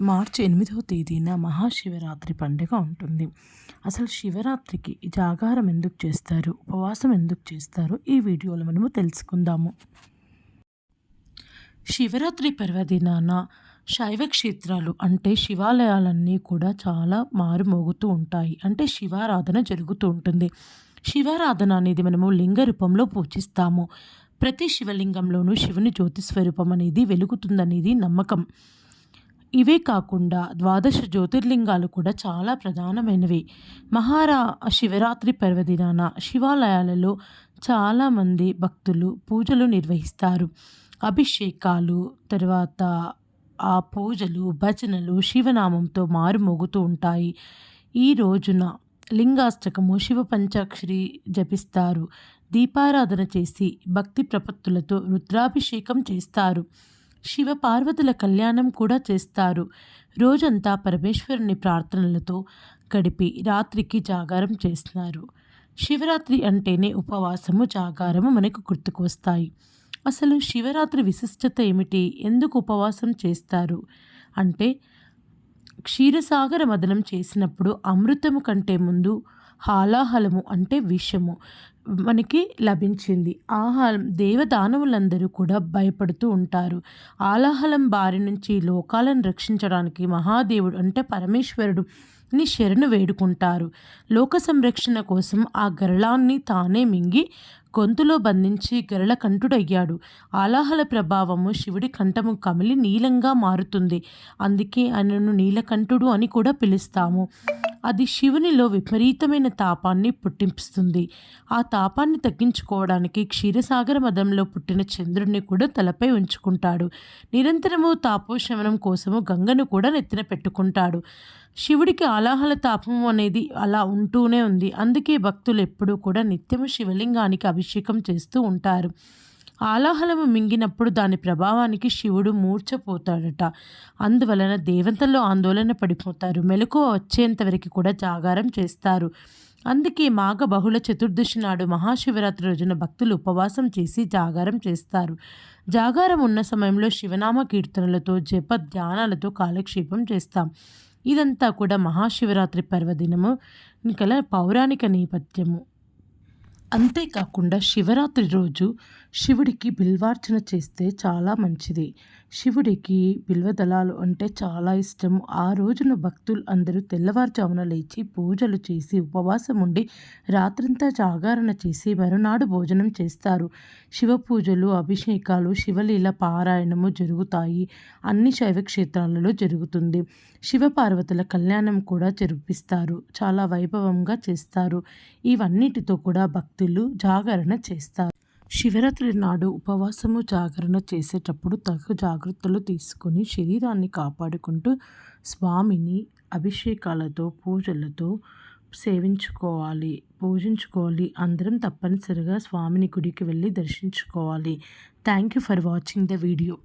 మార్చి ఎనిమిదవ తేదీన మహాశివరాత్రి పండుగ ఉంటుంది. అసలు శివరాత్రికి జాగారం ఎందుకు చేస్తారు? ఉపవాసం ఎందుకు చేస్తారు? ఈ వీడియోలో మనము తెలుసుకుందాము. శివరాత్రి పర్వదినాన శైవ క్షేత్రాలు అంటే శివాలయాలన్నీ కూడా చాలా మారుమోగుతూ ఉంటాయి. అంటే శివారాధన జరుగుతూ ఉంటుంది. శివారాధన అనేది మనము లింగ రూపంలో పూజిస్తాము. ప్రతి శివలింగంలోనూ శివుని జ్యోతి స్వరూపం అనేది వెలుగుతుందనేది నమ్మకం. ఇవే కాకుండా ద్వాదశ జ్యోతిర్లింగాలు కూడా చాలా ప్రధానమైనవి. మహారా శివరాత్రి పర్వదినాన శివాలయాలలో చాలామంది భక్తులు పూజలు నిర్వహిస్తారు. అభిషేకాలు తర్వాత ఆ పూజలు భజనలు శివనామంతో మారుమోగుతూ ఉంటాయి. ఈ రోజున లింగాష్టకము శివ పంచాక్షరి జపిస్తారు. దీపారాధన చేసి భక్తి ప్రపత్తులతో రుద్రాభిషేకం చేస్తారు. శివ పార్వతుల కళ్యాణం కూడా చేస్తారు. రోజంతా పరమేశ్వరుని ప్రార్థనలతో గడిపి రాత్రికి జాగారం చేస్తున్నారు శివరాత్రి అంటేనే ఉపవాసము జాగారము మనకు గుర్తుకు వస్తాయి. అసలు శివరాత్రి విశిష్టత ఏమిటి? ఎందుకు ఉపవాసం చేస్తారు? అంటే క్షీరసాగర మదనం చేసినప్పుడు అమృతము కంటే ముందు హాలాహలము అంటే విషము మనకి లభించింది. ఆహారం దేవదానవులందరూ కూడా భయపడుతూ ఉంటారు. ఆలాహలం బారి నుంచి లోకాలను రక్షించడానికి మహాదేవుడు అంటే పరమేశ్వరుడు ని శరణు వేడుకుంటారు. లోక సంరక్షణ కోసం ఆ గరళాన్ని తానే మింగి గొంతులో బంధించి గరళ కంఠుడయ్యాడు. ఆలాహల ప్రభావము శివుడి కంఠము కమిలి నీలంగా మారుతుంది. అందుకే ఆయనను నీలకంఠుడు అని కూడా పిలుస్తాము. అది శివునిలో విపరీతమైన తాపాన్ని పుట్టింపుస్తుంది. ఆ తాపాన్ని తగ్గించుకోవడానికి క్షీరసాగర మదంలో పుట్టిన చంద్రుడిని కూడా తలపై ఉంచుకుంటాడు. నిరంతరము తాపోశమనం కోసము గంగను కూడా నెత్తిన పెట్టుకుంటాడు. శివుడికి ఆలాహల తాపం అనేది అలా ఉంటూనే ఉంది. అందుకే భక్తులు ఎప్పుడూ కూడా నిత్యము శివలింగానికి అభిషేకం చేస్తూ ఉంటారు. ఆలాహలము మింగినప్పుడు దాని ప్రభావానికి శివుడు మూర్చపోతాడట అందువలన దేవతల్లో ఆందోళన పడిపోతారు. మెలకువ వచ్చేంతవరకు కూడా జాగారం చేస్తారు. అందుకే మాఘ బహుళ చతుర్దశి నాడు మహాశివరాత్రి రోజున భక్తులు ఉపవాసం చేసి జాగారం చేస్తారు. జాగారం ఉన్న సమయంలో శివనామ కీర్తనలతో జప ధ్యానాలతో కాలక్షేపం చేస్తాం. ఇదంతా కూడా మహాశివరాత్రి పర్వదినము గల పౌరాణిక నేపథ్యము. అంతేకాకుండా శివరాత్రి రోజు శివుడికి బిల్వార్చన చేస్తే చాలా మంచిది. శివుడికి బిల్వదళాలు అంటే చాలా ఇష్టం. ఆ రోజున భక్తులు అందరూ తెల్లవారుజామున లేచి పూజలు చేసి ఉపవాసం ఉండి రాత్రంతా జాగరణ చేసి మరునాడు భోజనం చేస్తారు. శివ పూజలు అభిషేకాలు శివలీల పారాయణము జరుగుతాయి. అన్ని శైవ క్షేత్రాలలో జరుగుతుంది. శివపార్వతుల కళ్యాణం కూడా జరిపిస్తారు. చాలా వైభవంగా చేస్తారు. ఇవన్నిటితో కూడా భక్తులు జాగరణ చేస్తారు. శివరాత్రి నాడు ఉపవాసము జాగరణ చేసేటప్పుడు తగు జాగ్రత్తలు తీసుకొని శరీరాన్ని కాపాడుకుంటూ స్వామిని అభిషేకాలతో పూజలతో సేవించుకోవాలి. పూజించుకోవాలి. అందరం తప్పనిసరిగా స్వామిని గుడికి వెళ్ళి దర్శించుకోవాలి. Thank you for watching the video